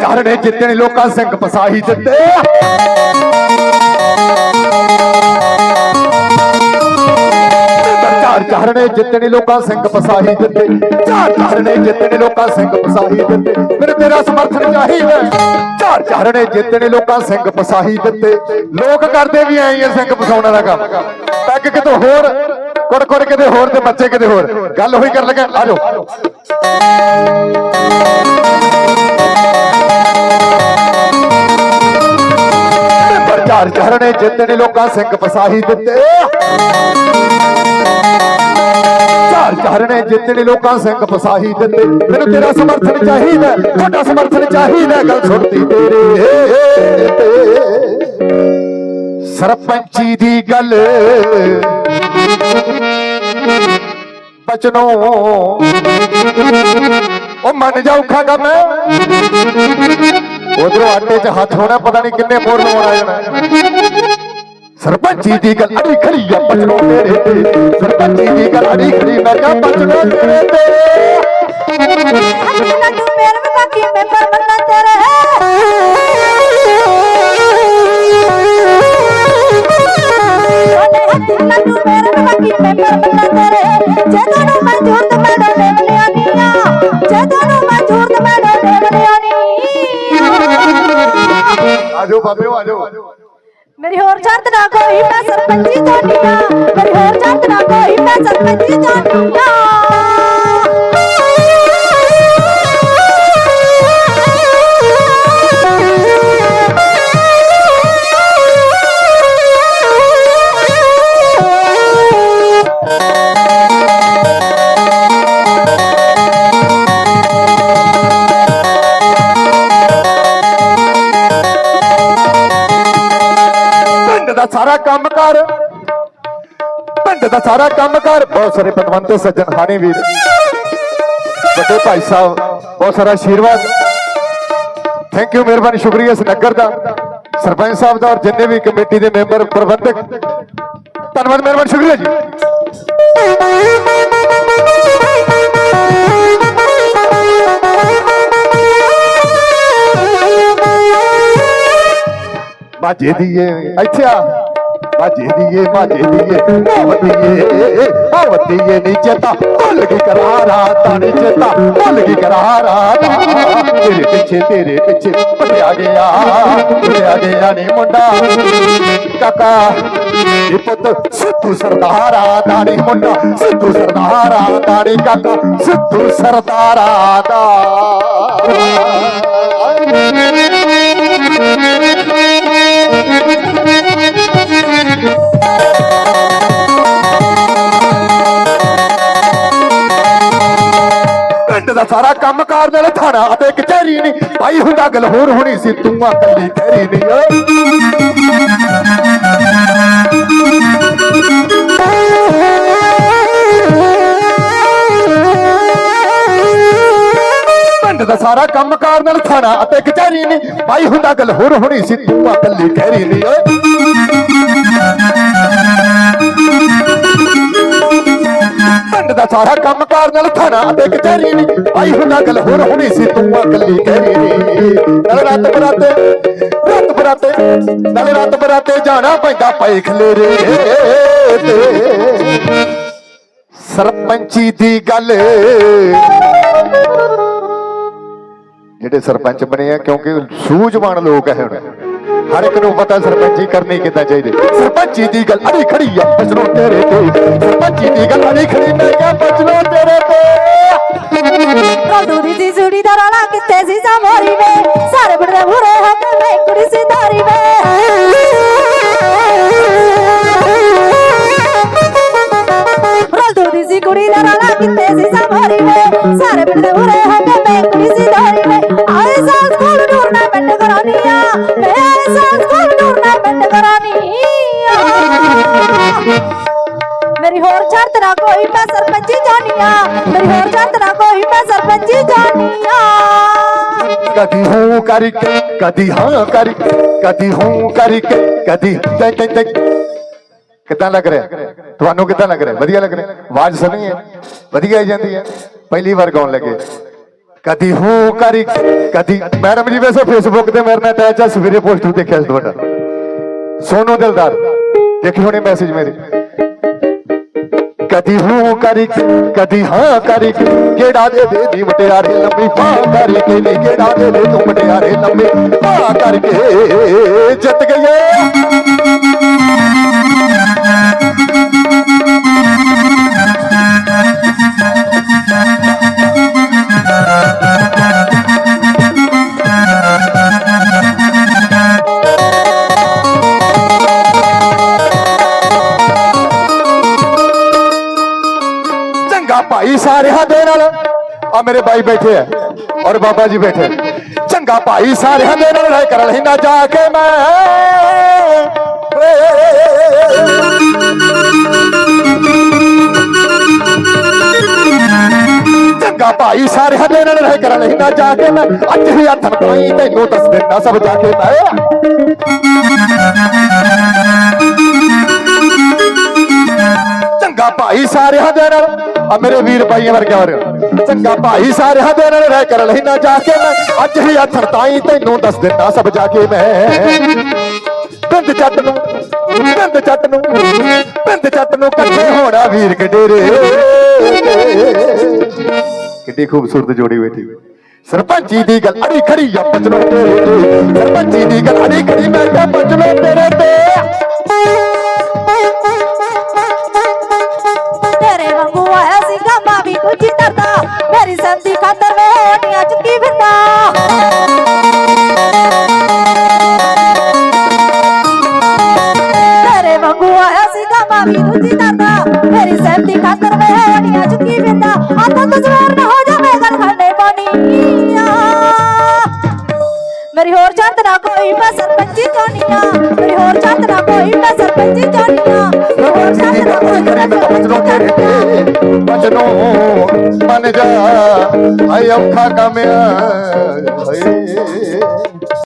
ਚਾਰ ਚਾਰਣੇ ਲੋਕਾਂ ਸਿੰਘ ਪਸਾਹੀ ਦਿੱਤੇ। ਚਾਰ ਚਾਰਣੇ ਜਿੱਤਣੇ, ਲੋਕਾਂ ਸਿੰਘ ਪਸਾਹੀ ਦਿੱਤੇ। ਚਾਰ ਚਾਰਣੇ ਜਿੱਤਣੇ, ਲੋਕਾਂ ਸਿੰਘ ਪਸਾਹੀ ਦਿੱਤੇ। ਮੇਰੇ ਤੇਰਾ ਸਮਰਥਨ ਚਾਹੀਦਾ ਚਾਰ ਚਾਰਣੇ ਜਿੱਤਣੇ, ਲੋਕਾਂ ਸਿੰਘ ਪਸਾਹੀ ਦਿੱਤੇ। ਲੋਕ ਕਰਦੇ ਵੀ ਐਂ ਹੀ ਸਿੰਘ ਪਸਾਉਣ ਦਾ ਕੰਮ। ਪੈਗ ਕਿਤੇ ਹੋਰ, ਕੁੜ ਕੁੜ ਕਿਤੇ ਹੋਰ ਤੇ ਬੱਚੇ ਕਿਤੇ ਹੋਰ। ਗੱਲ ਹੋਈ ਕਰਨ ਲੱਗਾ। ਆ ਜਾਓ। ਪ੍ਰਚਾਰ ਚਰਣੇ ਜਿੱਤਣੇ ਲੋਕਾਂ ਸਿੰਘ ਪਸਾਹੀ ਦਿੱਤੇ। ਚਾਰ ਚਰਣੇ ਜਿੱਤਣੇ ਲੋਕਾਂ ਸਿੰਘ ਪਸਾਹੀ ਦਿੱਤੇ। ਮੈਨੂੰ ਤੇਰਾ ਸਮਰਥਨ ਚਾਹੀਦਾ ਤੁਹਾਡਾ ਸਮਰਥਨ ਚਾਹੀਦਾ ਗੱਲ ਸੁਣਦੀ ਤੇਰੇ। ਸਰਪੰਚੀ ਦੀ ਗੱਲ ਬਚਨੋ ਉਹ ਮੰਨ ਜਾਉ ਖਾਗਾ ਮੈਂ। ਉਧਰੋਂ ਆਟੇ 'ਚ ਹੱਥ ਹੋਣਾ ਪਤਾ ਨਹੀਂ ਕਿੰਨੇ ਮੋੜ ਲਵਾਉਣਾ ਜਾਣਾ ਸਰਪੰਚੀ ਦੀ ਗੱਲ ਅੜੀ ਖੜੀ ਆ ਬਚਨੋ ਤੇਰੇ ਤੇ ਸਰਪੰਚੀ ਦੀ ਗੱਲ ਅੜੀ ਖੜੀ ਮੈਂ ਕਿਹਾ ਬਚਨੋ ਤੇਰੇ ਤੇ ਹੱਥ ਲੱਡੂ ਮੇਰੇ ਵਿੱਚ ਬਾਕੀ ਮੈਂਬਰ ਬੰਦਾ ਤੇਰੇ ਉਹਦੇ ਹੱਥ ਲੱਡੂ ਮੇਰੇ ਵਿੱਚ ਬਾਕੀ ਮੈਂਬਰ ਬੰਦਾ ਤੇਰੇ ਆਜੋ ਬਾਬਿਓ ਆਜੋ ਮੇਰੀ ਹੋਰ ਸ਼ਰਤ ਨਾ ਕੋਈ, ਮੈਂ ਸਰਪੰਚੀ ਚਾਹਨੀ ਆ ਮੇਰੀ ਹੋਰ ਸ਼ਰਤ ਨਾ ਕੋਈ, ਮੈਂ ਸਰਪੰਚੀ ਚਾਹਨੀ ਆ ਦਾ ਸਾਰਾ ਕੰਮ ਕਰ। ਪਿੰਡ ਦਾ ਸਾਰਾ ਕੰਮ ਕਰ। ਬਹੁਤ ਸਾਰੇ ਪਤਵੰਤ ਸੱਜਣ ਹਾਣੀ ਵੀਰ। ਵੱਡੇ ਭਾਈ ਸਾਹਿਬ, ਬਹੁਤ ਸਾਰਾ ਆਸ਼ੀਰਵਾਦ ਥੈਂਕ ਯੂ ਮਿਹਰਬਾਨੀ, ਸ਼ੁਕਰੀਆ ਇਸ ਨਗਰ ਦਾ। ਸਰਪੰਚ ਸਾਹਿਬ ਦਾ ਔਰ ਜਿੰਨੇ ਵੀ ਕਮੇਟੀ ਦੇ ਮੈਂਬਰ, ਪ੍ਰਬੰਧਕ। ਧੰਨਵਾਦ, ਮਿਹਰਬਾਨੀ, ਸ਼ੁਕਰੀਆ ਜੀ। ਬਾਜੇ ਦੀਏ ਇੱਥੇ ਬਾਜੇ ਦੀਏ ਬਾਜੇ ਦੀਏ ਆਵਤੀਏ ਆਵਤੀਏ ਨੀ ਚੇਤਾ। ਭੁੱਲ ਗਈ ਕਰਾਰਾ ਤਾਂ ਨੀ ਚੇਤਾ। ਭੁੱਲ ਗਈ ਕਰਾਰਾ ਤੇਰੇ ਪਿੱਛੇ ਤੇਰੇ ਪਿੱਛੇ ਭੱਜਿਆ ਗਿਆ। ਭੱਜਿਆ ਗਿਆ ਨੀ ਮੁੰਡਾ। ਕਾਕਾ ਇਹ ਪੁੱਤ, ਸਿੱਧੂ ਸਰਦਾਰਾ ਦਾ ਮੁੰਡਾ। ਸਿੱਧੂ ਸਰਦਾਰਾ ਦਾ ਕਾਕਾ। ਸਿੱਧੂ ਸਰਦਾਰਾ ਦਾ। ਦਾ ਸਾਰਾ ਕੰਮ ਕਾਰ ਥਾਣਾ ਅਤੇ ਕਚਹਿਰੀ ਨਹੀਂ। ਭਾਈ ਹੁੰਦਾ ਗੱਲ ਹੋਰ ਹੋਣੀ ਸੀ, ਤੂੰ ਆ ਕੱਲੀ ਕਹਿਰੀ ਨਹੀਂ ਪਿੰਡ ਦਾ ਸਾਰਾ ਕੰਮ ਕਾਰ ਨਾਲ ਥਾਣਾ ਅਤੇ ਕਚਹਿਰੀ ਨਹੀਂ। ਭਾਈ ਹੁੰਦਾ ਗੱਲ ਹੋਰ ਹੋਣੀ ਸੀ, ਤੂੰ ਆ ਕੱਲੀ ਕਹਿਰੀ ਨਹੀਂ ਓਏ ਦਾ ਸਾਰਾ ਕੰਮ ਕਾਰ ਨਾਲ ਥਾਣਾ ਅਤੇ ਕਚਹਿਰੀ ਨਹੀਂ ਭਾਈ ਹੁੰਦਾ ਗੱਲ ਹੋਰ ਹੋਣੀ ਸੀ, ਤੂੰ ਆ ਕਹਿਰੀ ਨਹੀਂ ਨਾਲ ਰਾਤ ਬਰਾਤੇ ਰਾਤ ਬਰਾਤੇ, ਨਾਲ ਰਾਤ ਬਰਾਤੇ ਜਾਣਾ ਪੈਂਦਾ ਪਏ ਖਲੇਰੇ ਤੇ। ਸਰਪੰਚੀ ਦੀ ਗੱਲ। ਜਿਹੜੇ ਸਰਪੰਚ ਬਣੇ ਆ, ਕਿਉਂਕਿ ਸੂਝਵਾਨ ਲੋਕ ਹੈ ਹੁਣ। ਹਰ ਇੱਕ ਨੂੰ ਪਤਾ ਸਰਪੰਚੀ ਕਰਨੀ ਕਿੱਦਾਂ ਚਾਹੀਦੀ। ਸਰਪੰਚੀ ਦੀ ਗੱਲ ਅੜੀ ਖੜੀ ਆ ਬਚਨੋ ਤੇਰੇ ਤੇ। ਸਰਪੰਚੀ ਦੀ ਗੱਲ ਅੜੀ ਖੜੀ, ਮੈਂ ਕਿਹਾ ਬਚਨੋ ਤੇਰੇ ਤੇ। ਰੋਦੂ ਦੀ ਸੀ ਦਾ ਰੌਲਾ ਕਿੱਥੇ ਸੀ ਸਾਮੋਰੀ ਵੇ? ਸਾਰੇ ਬੜੇ ਬੁਰੇ ਹੋ ਕੇ ਮੈਂ ਕੁੜੀ ਸੀ ਧਾਰੀ ਵੇ। ਆਏ ਸਾਲ ਸਕੂਲ ਢੂਰਨਾ ਪਿੰਡ ਕਰਾਨੀਆ ਮੇਰੀ ਹੋਰ ਸ਼ਰਤ ਨਾ ਕੋਈ ਮੈਂ ਸਰਪੰਚੀ ਜਾਨੀਆ ਮੇਰੀ ਹੋਰ ਸ਼ਰਤ ਨਾ ਕੋਈ ਮੈਂ ਸਰਪੰਚੀ ਜਾਨੀਆ ਕਦੀ ਹੂੰ ਕਰਕੇ ਕਦੀ ਹਾਂ ਕਰਕੇ ਕਦੀ ਹੂੰ ਕਰਕੇ ਕਦੀ ਟੈ ਟੈ ਟੈ ਕਿੱਦਾਂ ਲੱਗ ਰਿਹਾ ਤੁਹਾਨੂੰ ਕਿੱਦਾਂ ਲੱਗ ਰਿਹਾ ਵਧੀਆ ਲੱਗ ਰਿਹਾ ਆਵਾਜ਼ ਸੁਣੀ ਹੈ ਵਧੀਆ ਆਈ ਜਾਂਦੀ ਹੈ ਪਹਿਲੀ ਵਾਰ ਗਾਉਣ ਲੱਗੇ ਕਦੀ ਹੂੰ ਕਰੀ, ਕਦੀ ਮੈਡਮ ਜੀ ਵੈਸੇ ਫੇਸਬੁੱਕ ਤੇ ਮੇਰੇ ਨਾਲ ਅਟੈਚ ਆ, ਸਵੇਰੇ ਪੋਸਟ ਦੇਖਿਆ ਸੀ ਤੁਹਾਡਾ। ਸੋਨੋ ਦਿਲਦਾਰ, ਦੇਖੀ ਹੋਣੀ ਮੈਸੇਜ ਮੇਰੇ। ਕਦੀ ਹੂੰ ਕਰੀ, ਕਦੀ ਹਾਂ ਕਰੀ, ਕਿਹੜਾ ਦੇ ਦੇ ਦੀ ਮਟਿਆਰੇ ਲੰਮੀ ਬਾਹ ਕਰਕੇ ਨੀ ਕਿਹੜਾ ਦੇ ਦੇ ਤੂੰ ਮਟਿਆਰੇ ਲੰਮੀ ਬਾਹ ਕਰਕੇ ਜਿੱਤ ਗਏ ਦੇ ਨਾਲ ਆ ਮੇਰੇ ਭਾਈ ਬੈਠੇ ਆ ਔਰ ਬਾਬਾ ਜੀ ਬੈਠੇ ਚੰਗਾ ਭਾਈ ਸਾਰਿਆਂ ਦੇ ਨਾਲ ਰਹਿ ਕਰ ਲੈਣਾ ਜਾ ਕੇ ਮੈਂ ਚੰਗਾ ਭਾਈ ਸਾਰਿਆਂ ਦੇ ਨਾਲ ਰਹਿ ਕਰ ਲੈਣਾ ਜਾ ਕੇ ਮੈਂ ਅੱਜ ਹੀ ਹੱਥ ਮਕਾਈ ਤੈਨੂੰ ਦੱਸ ਦਿੰਦਾ ਸਭ ਜਾ ਕੇ ਮੈਂ ਚੰਗਾ ਭਾਈ ਸਾਰਿਆਂ ਦੇ ਨਾਲ। ਆ ਮੇਰੇ ਵੀਰ ਭਾਈਆਂ ਵਰਗੇ ਵਰ ਚੰਗਾ ਭਾਈ ਸਾਰਿਆਂ ਦੇ ਨਾਲ ਰਹਿ ਕਰ ਲੈਣਾ ਜਾ ਕੇ ਮੈਂ। ਅੱਜ ਹੀ ਆਥਣ ਤਾਈ ਤੈਨੂੰ ਦੱਸ ਦਿੰਦਾ ਸਭ ਜਾ ਕੇ ਮੈਂ। ਪਿੰਡ ਚੱਟ ਨੂੰ, ਪਿੰਡ ਚੱਟ ਨੂੰ, ਪਿੰਡ ਚੱਟ ਨੂੰ ਇਕੱਠੇ ਹੋਣਾ ਵੀਰ ਗਡੇਰੇ ਕਿੱਡੀ ਖੂਬਸੂਰਤ ਜੋੜੀ ਬੈਠੀ ਸਰਪੰਚੀ ਦੀ ਗੱਲ ਅੜੀ ਖੜੀ ਆ ਪਚਲੋ ਤੇਰੇ ਤੇ। ਸਰਪੰਚੀ ਦੀ ਗੱਲ ਅੜੀ ਖੜੀ ਮੈਂ ਕਿਹਾ ਪਚਲੋ ਤੇਰੇ ਤੇ। ਮਾਂ ਵੀ ਕੁਝ ਕਰਦਾ ਮੇਰੀ ਸੰਦੀ ਖਾਤਰ ਵੇ ਹੋਟੀਆਂ ਚੁੱਕੀ ਆਤਾ ਤੋਂ ਜ਼ਵਾਰ ਨਾ ਹੋ ਜਾਵੇ ਗੱਲ ਖਾਣੇ ਪਾਣੀ ਮੇਰੀ ਹੋਰ ਚੰਦ ਨਾ ਕੋਈ ਮੈਂ ਸਰਪੰਚੀ ਚਾਹਨੀਆਂ ਮੇਰੀ ਹੋਰ ਚੰਦ ਨਾ ਕੋਈ ਮੈਂ ਸਰਪੰਚੀ ਮੇਰੀ ਹੋਰ ਚੰਦ ਨਾ ਕੋਈ ਮੈਂ ਸਰਪੰਚੀ ਚਾਹਨੀਆਂ ਬਚਨੋ ਮਨ ਜਾ। ਆਏ ਔਖਾ ਕਮਿਆ ਹਾਏ।